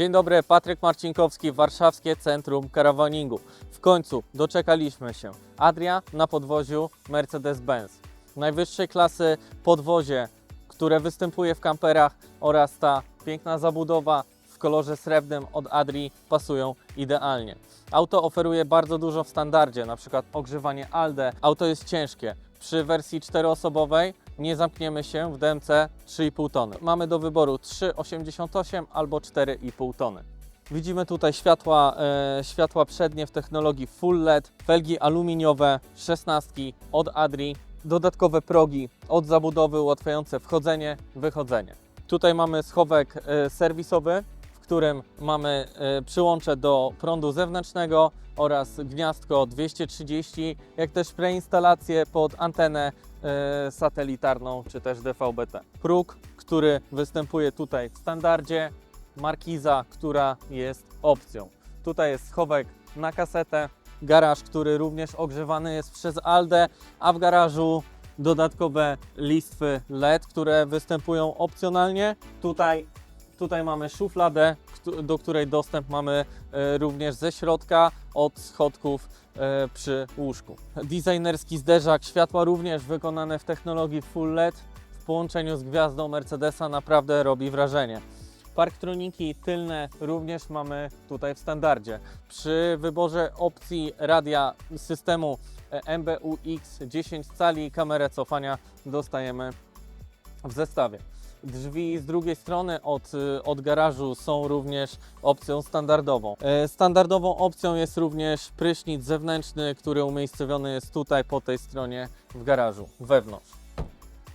Dzień dobry, Patryk Marcinkowski, Warszawskie Centrum Karawaningu. W końcu doczekaliśmy się. Adria na podwoziu Mercedes-Benz. Najwyższej klasy podwozie, które występuje w kamperach oraz ta piękna zabudowa w kolorze srebrnym od Adrii pasują idealnie. Auto oferuje bardzo dużo w standardzie, przykład ogrzewanie ALDE. Auto jest ciężkie. Przy wersji czteroosobowej nie zamkniemy się w DMC 3,5 tony. Mamy do wyboru 3,88 albo 4,5 tony. Widzimy tutaj światła, e, światła przednie w technologii Full LED, felgi aluminiowe, 16 od Adri, dodatkowe progi od zabudowy ułatwiające wchodzenie, wychodzenie. Tutaj mamy schowek e, serwisowy, którym mamy e, przyłącze do prądu zewnętrznego oraz gniazdko 230, jak też preinstalację pod antenę e, satelitarną czy też DVB-T. Próg, który występuje tutaj w standardzie, markiza, która jest opcją. Tutaj jest schowek na kasetę, garaż, który również ogrzewany jest przez ALDE, a w garażu dodatkowe listwy LED, które występują opcjonalnie. Tutaj, tutaj mamy szufladę, do której dostęp mamy e, również ze środka od schodków e, przy łóżku. Designerski zderzak światła również wykonane w technologii Full LED w połączeniu z gwiazdą Mercedesa naprawdę robi wrażenie. Parktroniki tylne również mamy tutaj w standardzie. Przy wyborze opcji radia systemu e, MBUX 10 cali kamerę cofania dostajemy w zestawie. Drzwi z drugiej strony od, y, od garażu są również opcją standardową. E, Standardową opcją jest również prysznic zewnętrzny, który umiejscowiony jest tutaj po tej stronie w garażu, wewnątrz.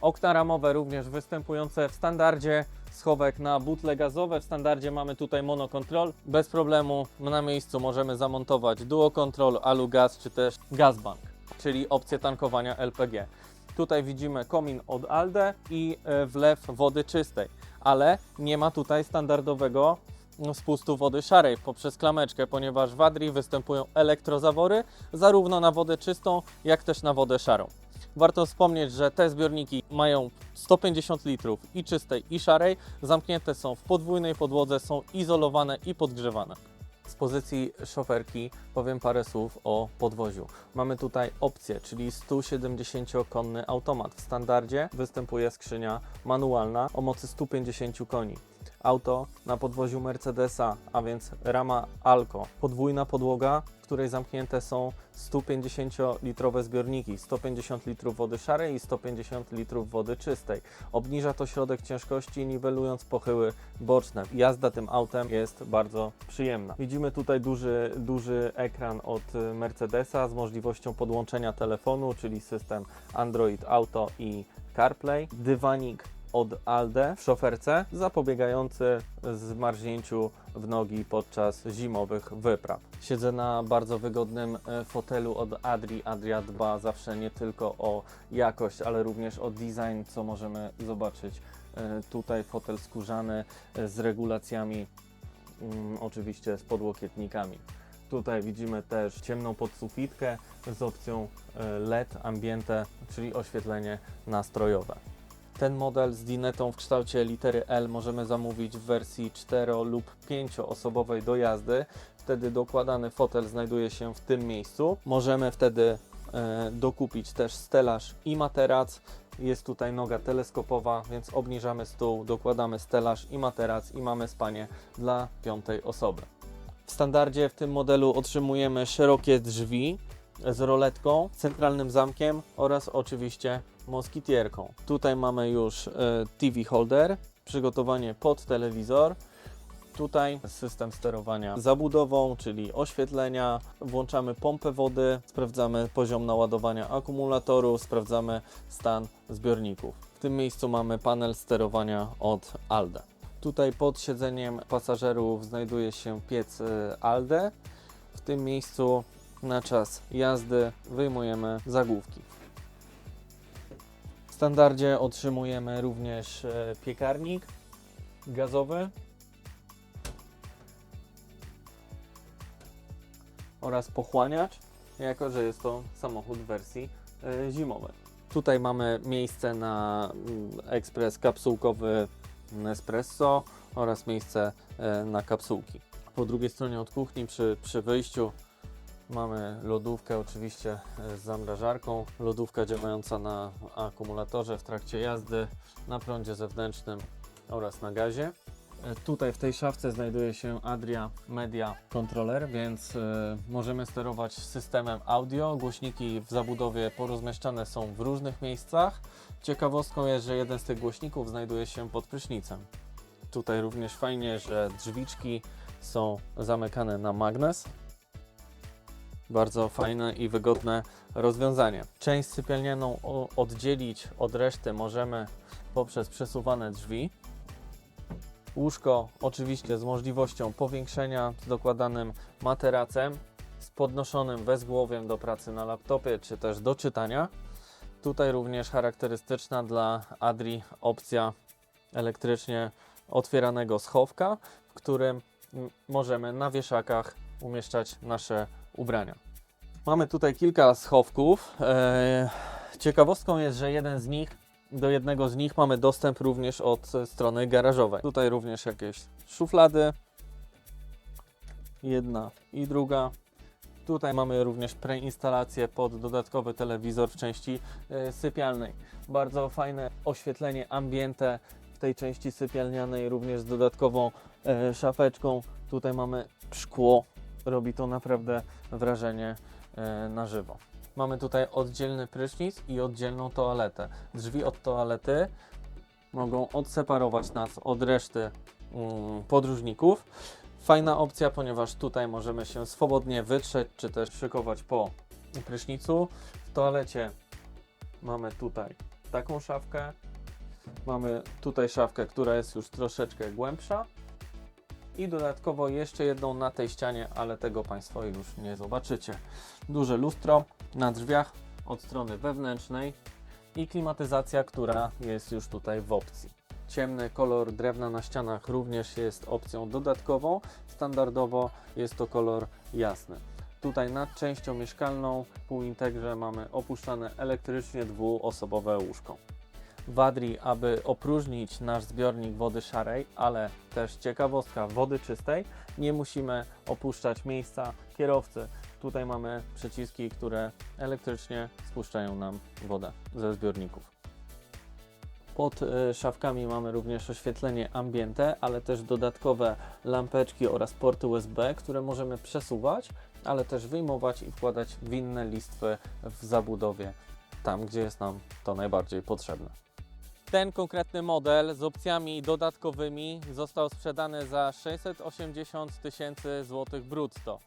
Okna ramowe również występujące w standardzie, schowek na butle gazowe. W standardzie mamy tutaj monokontrol. Bez problemu na miejscu możemy zamontować duokontrol, alugaz czy też gazbank, czyli opcję tankowania LPG. Tutaj widzimy komin od ALDE i e, wlew wody czystej, ale nie ma tutaj standardowego no, spustu wody szarej poprzez klameczkę, ponieważ w Adrii występują elektrozawory zarówno na wodę czystą, jak też na wodę szarą. Warto wspomnieć, że te zbiorniki mają 150 litrów i czystej i szarej, zamknięte są w podwójnej podłodze, są izolowane i podgrzewane. Z pozycji szoferki powiem parę słów o podwoziu. Mamy tutaj opcję, czyli 170-konny automat. W standardzie występuje skrzynia manualna o mocy 150 koni. Auto na podwoziu Mercedesa, a więc rama Alco, podwójna podłoga, w której zamknięte są 150-litrowe zbiorniki, 150 litrów wody szarej i 150 litrów wody czystej. Obniża to środek ciężkości, niwelując pochyły boczne. Jazda tym autem jest bardzo przyjemna. Widzimy tutaj duży, duży ekran od Mercedesa z możliwością podłączenia telefonu, czyli system Android Auto i CarPlay. Dywanik od ALDE w szoferce, zapobiegający zmarznięciu w nogi podczas zimowych wypraw. Siedzę na bardzo wygodnym e, fotelu od Adri. Adria dba zawsze nie tylko o jakość, ale również o design, co możemy zobaczyć e, tutaj. Fotel skórzany e, z regulacjami, mm, oczywiście z podłokietnikami. Tutaj widzimy też ciemną podsufitkę z opcją LED ambiente, czyli oświetlenie nastrojowe. Ten model z dinetą w kształcie litery L możemy zamówić w wersji 4 lub 5 osobowej do jazdy. Wtedy dokładany fotel znajduje się w tym miejscu. Możemy wtedy e, dokupić też stelaż i materac. Jest tutaj noga teleskopowa, więc obniżamy stół, dokładamy stelaż i materac i mamy spanie dla piątej osoby. W standardzie w tym modelu otrzymujemy szerokie drzwi z roletką, centralnym zamkiem oraz oczywiście moskitierką. Tutaj mamy już e, TV holder, przygotowanie pod telewizor. Tutaj system sterowania zabudową, czyli oświetlenia. Włączamy pompę wody, sprawdzamy poziom naładowania akumulatoru, sprawdzamy stan zbiorników. W tym miejscu mamy panel sterowania od ALDE. Tutaj pod siedzeniem pasażerów znajduje się piec e, ALDE. W tym miejscu na czas jazdy wyjmujemy zagłówki. Standardzie otrzymujemy również e, piekarnik gazowy oraz pochłaniacz, jako że jest to samochód w wersji e, zimowej. Tutaj mamy miejsce na mm, ekspres kapsułkowy Nespresso oraz miejsce e, na kapsułki. Po drugiej stronie od kuchni przy, przy wyjściu mamy lodówkę oczywiście e, z zamrażarką, lodówka działająca na akumulatorze w trakcie jazdy, na prądzie zewnętrznym oraz na gazie. E, Tutaj w tej szafce znajduje się Adria Media Controller, więc e, możemy sterować systemem audio. Głośniki w zabudowie porozmieszczane są w różnych miejscach. Ciekawostką jest, że jeden z tych głośników znajduje się pod prysznicem. Tutaj również fajnie, że drzwiczki są zamykane na magnes. Bardzo fajne i wygodne rozwiązanie. Część sypialnianą oddzielić od reszty możemy poprzez przesuwane drzwi. Łóżko oczywiście z możliwością powiększenia z dokładanym materacem, z podnoszonym wezgłowiem do pracy na laptopie czy też do czytania. Tutaj również charakterystyczna dla Adri opcja elektrycznie otwieranego schowka, w którym możemy na wieszakach umieszczać nasze ubrania. Mamy tutaj kilka schowków. Eee, Ciekawostką jest, że jeden z nich, do jednego z nich mamy dostęp również od e, strony garażowej. Tutaj również jakieś szuflady. Jedna i druga. Tutaj mamy również preinstalację pod dodatkowy telewizor w części e, sypialnej. Bardzo fajne oświetlenie ambiente w tej części sypialnianej, również z dodatkową e, szafeczką. Tutaj mamy szkło. Robi to naprawdę wrażenie e, na żywo. Mamy tutaj oddzielny prysznic i oddzielną toaletę. Drzwi od toalety mogą odseparować nas od reszty mm, podróżników. Fajna opcja, ponieważ tutaj możemy się swobodnie wytrzeć, czy też szykować po prysznicu. W toalecie mamy tutaj taką szafkę. Mamy tutaj szafkę, która jest już troszeczkę głębsza. I dodatkowo jeszcze jedną na tej ścianie, ale tego Państwo już nie zobaczycie. Duże lustro na drzwiach od strony wewnętrznej i klimatyzacja, która jest już tutaj w opcji. Ciemny kolor drewna na ścianach również jest opcją dodatkową. Standardowo jest to kolor jasny. Tutaj nad częścią mieszkalną półintegrze mamy opuszczane elektrycznie dwuosobowe łóżko. W Adri, aby opróżnić nasz zbiornik wody szarej, ale też ciekawostka wody czystej, nie musimy opuszczać miejsca kierowcy. Tutaj mamy przyciski, które elektrycznie spuszczają nam wodę ze zbiorników. Pod y, szafkami mamy również oświetlenie ambiente, ale też dodatkowe lampeczki oraz porty USB, które możemy przesuwać, ale też wyjmować i wkładać w inne listwy w zabudowie, tam gdzie jest nam to najbardziej potrzebne. Ten konkretny model z opcjami dodatkowymi został sprzedany za 680 tysięcy złotych brutto.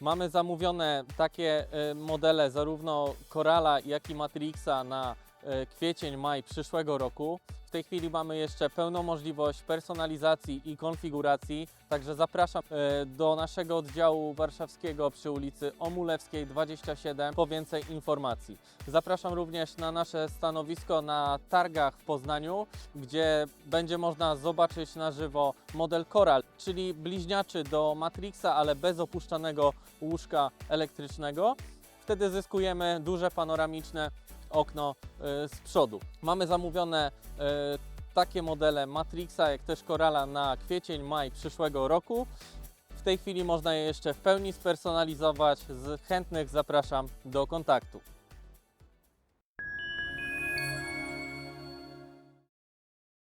Mamy zamówione takie y, modele zarówno Corala, jak i Matrixa na y, kwiecień, maj przyszłego roku. Tej chwili mamy jeszcze pełną możliwość personalizacji i konfiguracji, także zapraszam y, do naszego oddziału warszawskiego przy ulicy Omulewskiej 27 po więcej informacji. Zapraszam również na nasze stanowisko na targach w Poznaniu, gdzie będzie można zobaczyć na żywo model Coral, czyli bliźniaczy do Matrixa, ale bez opuszczanego łóżka elektrycznego. Wtedy zyskujemy duże panoramiczne okno y, z przodu. Mamy zamówione y, takie modele Matrixa, jak też Corala na kwiecień, maj przyszłego roku. W tej chwili można je jeszcze w pełni spersonalizować. Z chętnych zapraszam do kontaktu.